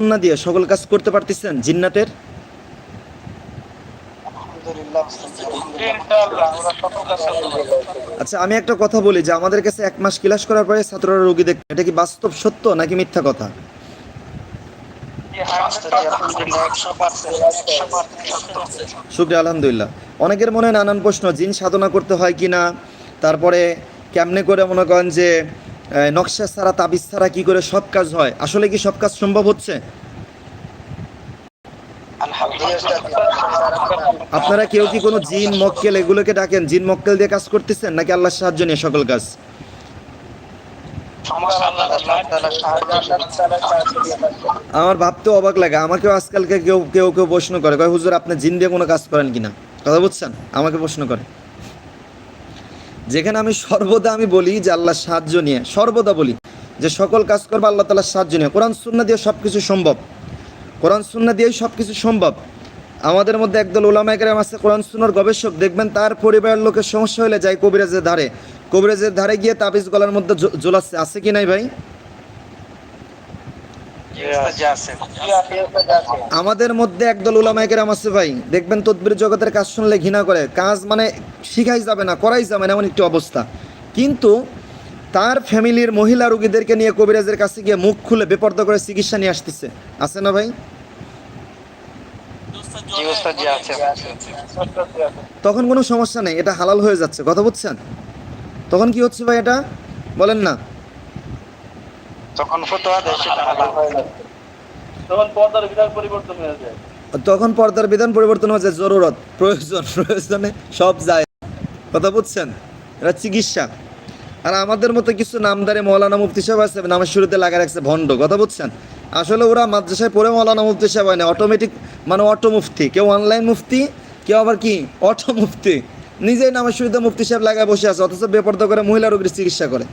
না দিয়ে সকল কাজ করতে পারতেছেন জিন্নাতের? আচ্ছা আমি একটা কথা বলি যে আমাদের কাছে এক মাস ক্লাস করার পরে ছাত্ররা রোগী দেখতে এটা কি বাস্তব সত্য নাকি মিথ্যা কথা? ওস্তাদ জি, আলহামদুলিল্লাহ, 100% 100% সত্য। শুক্রিয়া আলহামদুলিল্লাহ। অনেকের মনে নানান প্রশ্ন জিন সাধনা করতে হয় কি না তারপরে কেমনে করে মনে করেন যে নকশা ছাড়া, তাবিজ ছাড়া কি করে সব কাজ হয়? আসলে কি সব কাজ সম্ভব হচ্ছে? আপনারা কেউ কি কোনো জিন, মক্কেল এগুলোকে ডাকেন? জিন, মক্কেল দিয়ে কাজ করতেছেন নাকি আল্লাহর সাহায্য নিয়ে সকল কাজ? আমার ভাবতে অবাক লাগে। আমাকেও আজকালকে কেউ কেউ কেউ প্রশ্ন করে। কয়, হুজুর, আপনি জিন দিয়ে কোনো কাজ করেন কিনা? কথা বুঝছেন? আমাকে প্রশ্ন করে। যেখানে আমি সর্বদা আমি বলি যে আল্লাহ সাহায্য নিয়ে, সর্বদা বলি যে সকল কাজ করব, আল্লাহ তালার সাহায্য নিয়ে। কোরআন সুন্না দিয়ে সব কিছু সম্ভব। কোরআন সুন্না দিয়েই সব কিছু সম্ভব। আমাদের মধ্যে একদল ওলামাইকার আছে, কোরআন সুন্নার গবেষক। দেখবেন তার পরিবারের লোকের সমস্যা হলে যায় কবিরাজের ধারে। কবিরাজের ধারে গিয়ে তাবিজ গলার মধ্যে ঝোলাচ্ছে। আছে কি নাই ভাই। আমাদের মধ্যে একদল উলামাইকেরাম আছে ভাই। দেখবেন তদবির জগতের কাজ শুনলে ঘৃণা করে। কাজ মানে শিখাই যাবে না করাই যাবে না এমন একটি অবস্থা। কিন্তু তার ফ্যামিলির মহিলা রোগীদেরকে নিয়ে কবিরাজের কাছে গিয়ে মুখ খুলে বেপর্দা করে চিকিৎসা নিয়ে আসতেছে। আছে না ভাই। তখন কোনো সমস্যা নেই এটা হালাল হয়ে যাচ্ছে। কথা বুঝছেন? তখন কি হচ্ছে ভাই এটা? বলেন না। তখন ফতোয়া দেয় সেটা হালাল। তখন পর্দার বিধান পরিবর্তন হয়ে যায়। তখন পর্দার বিধান পরিবর্তন হচ্ছে জরুরত প্রয়োজন প্রয়োজনে সব যায়। কথা বুঝছেন? এটা চিকিৎসা। আর আমাদের মতো কিছু নামদারে মৌলানা মুফতি সাহেব আছে নামের শুরুতে লাগা রাখছে ভণ্ড। কথা বুঝছেন? আসলে ওরা মাদ্রাসায় পড়ে মৌলানা মুফতি সাহেব হয় না অটোমেটিক মানে অটো মুফতি। কেউ অনলাইন মুফতি কেউ আবার কি? অটো মুফতি। নিজেই নামের শুরুতে মুফতি সাহেব লাগায় বসে আছে অথচ বেপর্দা করে মহিলা রোগীর চিকিৎসা করে।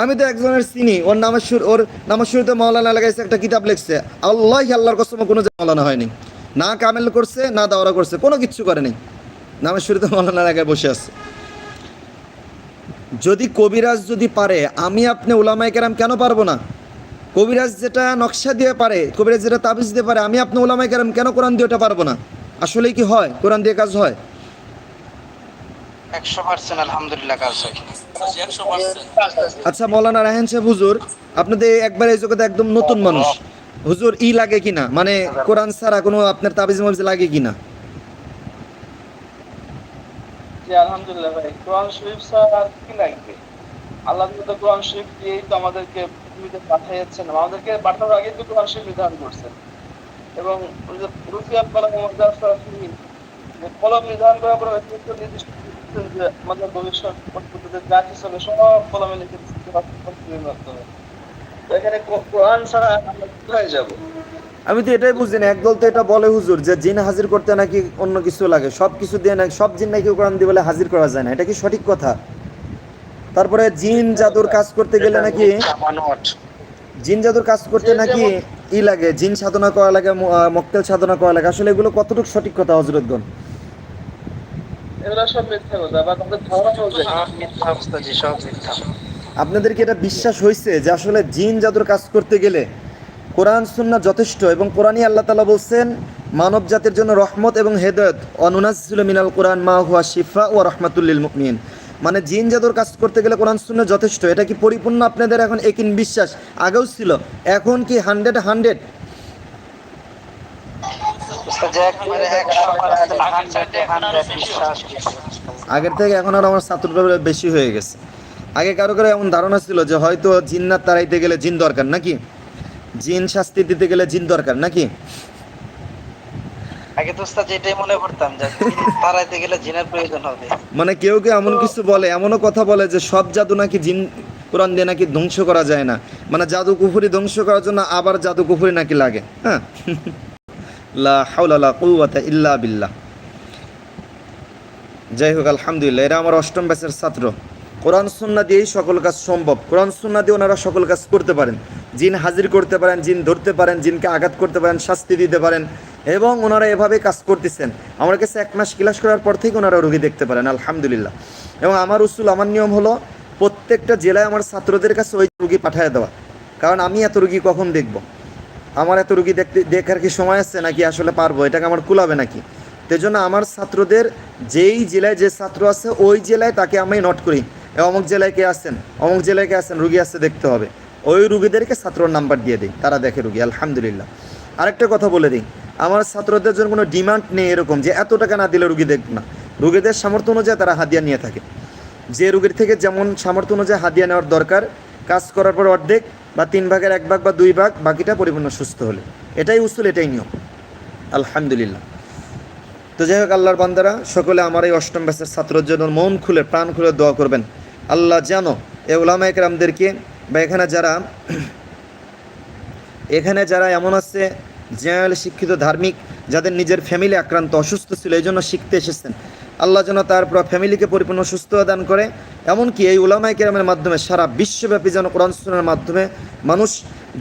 আমি তো একজনের চিনি, ওর নামের শুরু ওর নামের শুরুতে মৌলানা লাগাইছে, একটা কিতাব লিখছে। আল্লাহ আল্লাহর কসম, কোনো মৌলানা হয়নি। না কামেল করছে, না দাওয়ারা করছে, কোনো কিচ্ছু করেনি। নামের শুরুতে মৌলানা লাগায় বসে আছে। যদি কবিরাজ যদি পারে, আমি আপনি ওলামাই কেরাম কেন পারব না? কবিরাজ যেটা নকশা দিয়ে পারে, কবিরাজ যেটা তাবিজ দিয়ে পারে, আমি আপনি ওলামাই কেরাম কেন কোরআন দিয়ে ওটা পারব না? আসলেই কি হয়? কোরআন দিয়ে কাজ হয়? 100% আলহামদুলিল্লাহ কাজ হয়। আচ্ছা মৌলানা রাহেন সাহেব হুজুর আপনাদের একবার এই জগতে একদম নতুন মানুষ। হুজুর ই লাগে কিনা? মানে কোরআন ছাড়া কোনো আপনার তাবিজ মাবিজ লাগে কিনা? আলহামদুলিল্লাহ ভাই। কোরআন শরীফ ছাড়া কি লাগবে? আল্লাহ তো কোরআন শরীফ দিয়েই তো আমাদেরকে পৃথিবীতে পাঠিয়েছেন আমাদেরকে পাঠানোর আগেই তো কোরআন শরীফ নির্ধারণ করছেন। এবং কলম নির্ধারণ করার পরে নির্দিষ্ট করছেন যে আমাদের ভবিষ্যৎ পদ্ধতিতে যা কিছু হবে সব কলমে লিখে দিচ্ছে মাধ্যমে এখানে কোরআন ছাড়া আমরা কোথায় যাব? আমি তো এটাই বুঝি না একদল তো এটা বলে হুজুর যে জিন হাজির করতে নাকি অন্য কিছু লাগে সব কিছু দিয়ে নাকি সব জিন নাকি কোরআন দিয়ে বলে হাজির করা যায় না এটা কি সঠিক কথা? তারপরে জিন জাদুর কাজ করতে গেলে নাকি জিন জাদুর কাজ করতে নাকি ই লাগে জিন সাধনা করা লাগে মক্কেল সাধনা করা লাগে আসলে এগুলো কতটুকু সঠিক কথা হজরতগণ এগুলো সব মিথ্যা কথা বা তাদের ধারণা অনুযায়ী মিথ্যা ওস্তাদ জি, সব মিথ্যা। আপনাদের কি এটা বিশ্বাস হয়েছে যে আসলে জিন জাদুর কাজ করতে গেলে কোরআন সুন্না যথেষ্ট এবং কোরআনই আল্লাহ তালা বলছেন মানব জাতির জন্য রহমত এবং হেদত অনুনাজিল মিনাল কোরআন মা হুয়া শিফা ও রহমাতুল্লিল মুকমিন মানে জিন জাদুর কাজ করতে গেলে কোরআন সুন্না যথেষ্ট এটা কি পরিপূর্ণ আপনাদের এখন একিন বিশ্বাস? আগেও ছিল এখন কি হান্ড্রেড হান্ড্রেড ওস্তাদ জি, একবারে 100% 100 এ 100 বিশ্বাস। আগের থেকে এখন আর আমার ছাত্রটা বেশি হয়ে গেছে। আগে কারও কারও এমন ধারণা ছিল যে হয়তো জিন্নাত তাড়াইতে গেলে জিন দরকার নাকি? জিন শাস্তি দিতে গেলে জিন দরকার নাকি? আগে তো ওস্তাদ এটাই মনে করতাম যে তাড়াইতে গেলে জিনের প্রয়োজন হবে। মানে কেউ কেউ এমন কিছু বলে এমনও কথা বলে যে সব জাদু নাকি জিন কোরআন দিয়ে নাকি ধ্বংস করা যায় না। মানে জাদু কুফুরি ধ্বংস করার জন্য আবার জাদু কুফুরি নাকি লাগে হ্যাঁ? লা হাওলা লা কুওয়াতা ইল্লা বিল্লাহ। যাই হোক আলহামদুলিল্লাহ, এরা আমার অষ্টম ব্যাচের ছাত্র। কোরআন, সুন্না দিয়েই সকল কাজ সম্ভব। কোরআন, সুন্না দিয়ে ওনারা সকল কাজ করতে পারেন। জিন হাজির করতে পারেন, জিন ধরতে পারেন, জিনকে আঘাত করতে পারেন, শাস্তি দিতে পারেন, এবং ওনারা এভাবে কাজ করতেছেন। আমার কাছে এক মাস ক্লাস করার পর থেকে ওনারা রোগী দেখতে পারেন, আলহামদুলিল্লাহ। এবং আমার উসুল, আমার নিয়ম হলো প্রত্যেকটা জেলায় আমার ছাত্রদের কাছে ওই রুগী পাঠিয়ে দেওয়া। কারণ আমি এত রুগী কখন দেখব? আমার এত রুগী দেখতে দেখার কি সময় আছে নাকি আসলে পারব? এটাকে আমার কুলাবে নাকি? জন্য আমার ছাত্রদের যেই জেলায় যে ছাত্র আছে, ওই জেলায় তাকে আমি নোট করি। অমুক জেলায় কে আছেন? অমুক জেলায় কে আছেন? রুগী আসতে দেখতে হবে। ওই রুগীদেরকে ছাত্রর নাম্বার দিয়ে দিই। তারা দেখে রুগী, আলহামদুলিল্লাহ। আরেকটা কথা বলে দিই। আমার ছাত্রদের জন্য কোনো ডিমান্ড নেই এরকম যে এত টাকা না দিলে রুগী দেখব না। রুগীদের সামর্থ্য অনুযায়ী তারা হাদিয়া নিয়ে থাকে। যে রুগীর থেকে যেমন সামর্থ্য অনুযায়ী হাদিয়া নেওয়ার দরকার, কাজ করার পর অর্ধেক বা তিন ভাগের এক ভাগ বা দুই ভাগ, বাকিটা পরিপূর্ণ সুস্থ হলে। এটাই উসুল, এটাই নিয়ম। আলহামদুলিল্লাহ। তো যাই হোক, আল্লাহর বান্দারা, সকলে আমার এই অষ্টম ব্যাচের ছাত্রের জন্য মন খুলে, প্রাণ খুলে দোয়া করবেন। আল্লাহ জানো এ ওলামা একরামদেরকে বা এখানে যারা এখানে যারা এমন আছে, জেনারেল শিক্ষিত ধার্মিক, যাদের নিজের ফ্যামিলি আক্রান্ত, অসুস্থ ছিল, এই জন্য শিখতে এসেছেন। আল্লাহ যেন তার পুরো ফ্যামিলিকে পরিপূর্ণ সুস্থ দান করে এমনকি এই উলামাই কেরামের মাধ্যমে সারা বিশ্বব্যাপী যেন কোরআন সুন্নাহর মাধ্যমে মানুষ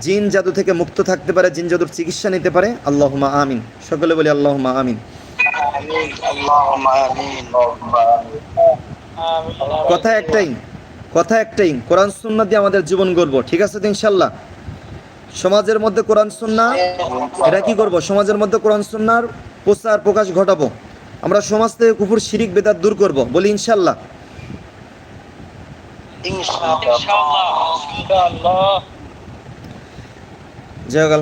জিন জাদু থেকে মুক্ত থাকতে পারে জিন জাদুর চিকিৎসা নিতে পারে। আল্লাহুমা আমিন। সকলে বলি আল্লাহুমা আমিন। কথা একটাই কথা একটাই কোরআন সুন্না দিয়ে আমাদের জীবন গড়বো ঠিক আছে তো ইনশাল্লাহ সমাজের মধ্যে কোরআন সুন্না এটা কি করব? সমাজের মধ্যে কোরআন সুন্নার প্রচার প্রকাশ ঘটাবো। আমরা সমাজ থেকে কুকুর শিরিক বেদার দূর করব বলি ইনশাল্লাহ ইনশাআল্লাহ। জয় হোক, আলহামদুলিল্লাহ।